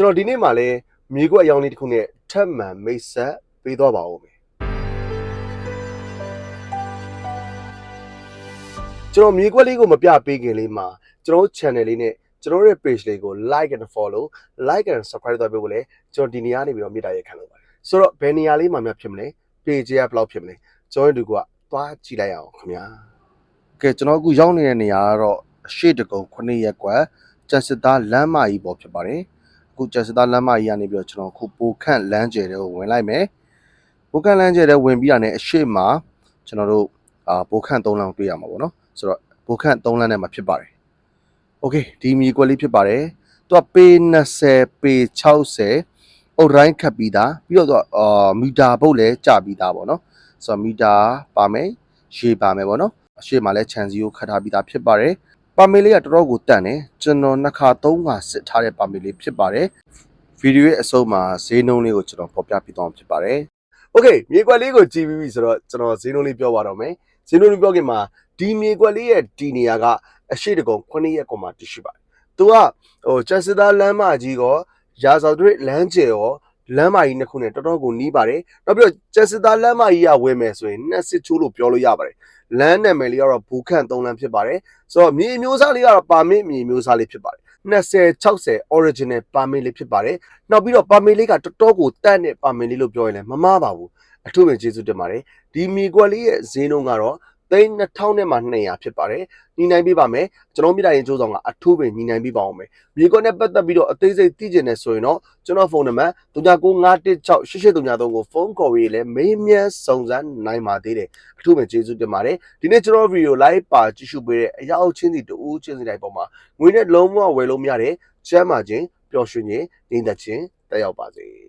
ကျွန်တော်ဒီနေ့မှလည်းမြေကွက်အယောင်လေးတစ်ခုနဲ့ထပ်မံမိတ်ဆက်ပေးသွားပါဦးမယ်ကျွန်တော်မြေကွက်လေးကိုမပြပေးခင်လေးမှာကျွန်တော်တို့ channel လေးနဲ့ကျွန်တော်တို့ရဲ့ page လေးကို like and follow like and subscribe လုပ်ပေးဖို့လည်းကျွန်တော်ဒီနေရာနေပြီးတော့မေတ္တာရက်ခံလို့ပါတယ်ဆိုတော့ဘယ်နေရာလေးမှာများဖြစ်မလဲ page ကဘယ်လောက်ဖြစ်မလဲကျွန်တော်တို့ကသွားကြည့်လိုက်ရအောင်ခင်ဗျာကဲကျွန်တော်အခုရောက်နေတဲ့နေရာကတော့အရှိတကုံ9ရက်ကွက်ကျန်စစ်သားလမ်းမကြီးပေါ်ဖြစ်ပါတယ် အခုကျန်စစ်သားလမ်းမကြီးကနေပြီးတော့ကျွန်တော်အခုပိုခန့်လမ်းကျယ်တွေကိုဝင်လိုက်မယ်ပိုခန့်လမ်းကျယ်တွေဝင်ပြီးတာနဲ့အရှိမှာကျွန်တော်တို့အာပိုခန့်3လမ်းတွေ့ရမှာပေါ့နော်ဆိုတော့ပိုခန့်3လမ်းနဲ့မှာဖြစ်ပါတယ် โอเคဒီမြေကွက်လေးဖြစ်ပါတယ်သူကပေ20ပေ60အုတ်တိုင်းခတ်ပြီးသားပြီးတော့သူကအာမီတာပုတ်လည်းကျပြီးသားပေါ့နော်ဆိုတော့မီတာပါမယ်ရေပါမယ်ပေါ့နော်အရှိမလဲခြံစည်းကိုခတ်ထားပြီးသားဖြစ်ပါတယ် ပါမေလေးကတော်တော်ကိုတန့်တယ်ကျွန်တော်နှစ်ခါသုံးခါစစ်ထားတဲ့ပါမေလေးဖြစ်ပါတယ်ဗီဒီယိုရဲ့အဆုံးမှာဈေးနှုန်းလေးကိုကျွန်တော်ဖော်ပြပြသွားမှာဖြစ်ပါတယ်โอเคမြေကွက်လေးကိုကြည့်ပြီးပြီဆိုတော့ကျွန်တော်ဈေးနှုန်းလေးပြောပါတော့မယ်ဈေးနှုန်းလေးပြောခင်မှာဒီမြေကွက်လေးရဲ့ဒီနေရာက အရှိတကုံ9ရက်ကွန်မှာတရှိပါတယ်။ तू ကဟိုချက်စသားလမ်းမကြီးကောရာဇော်တွေလမ်းကျယ်ရော လမ်းမကြီးနှစ်ခုနဲ့တော်တော်ကိုနီးပါတယ်။နောက်ပြီးတော့ချက်စသားလမ်းမကြီးကဝယ်မယ်ဆိုရင်နှစ်စစ်ချိုးလို့ပြောလို့ရပါတယ်။လမ်းနာမည်လေးကတော့ဘူခန့်3လမ်းဖြစ်ပါတယ်။ဆိုတော့မြေအမျိုးအစားလေးကတော့ပါမစ်မြေအမျိုးအစားလေးဖြစ်ပါတယ်။20 60 original ပါမစ်လေးဖြစ်ပါတယ်။နောက်ပြီးတော့ပါမစ်လေးကတော်တော်ကိုတန့်တဲ့ပါမစ်လေးလို့ပြောရင်လည်းမမှားပါဘူး။အထူးပဲကျေးဇူးတင်ပါတယ်။ဒီမြေကွက်လေးရဲ့ဈေးနှုန်းကတော့ သိန်း2000နဲ့မှ200ဖြစ်ပါတယ်။ညီနိုင်ပြပါမယ်ကျွန်တော်မြစ်တာရင်ကျိုးဆောင်ကအထူးပဲညီနိုင်ပြပါအောင်မယ်မြေကွက်နဲ့ပတ်သက်ပြီးတော့အသေးစိတ်သိကျင်နေဆိုရင်တော့ကျွန်တော်ဖုန်းနံပါတ်399163ကိုဖုန်းခေါ်ပြီးလည်းမေးမြန်းစုံစမ်းနိုင်ပါသေးတယ်အထူးပဲကျေးဇူးတင်ပါတယ်ဒီနေ့ကျွန်တော်ဗီဒီယို live ပါကြည့်ရှုပေးတဲ့အရာအုပ်ချင်းစီတူးချင်းစီတိုင်းပေါ်မှာငွေနဲ့လုံးဝဝယ်လို့မရတဲ့ကျမ်းမာခြင်းပျော်ရွှင်ခြင်းညီသက်ခြင်းတက်ရောက်ပါစေ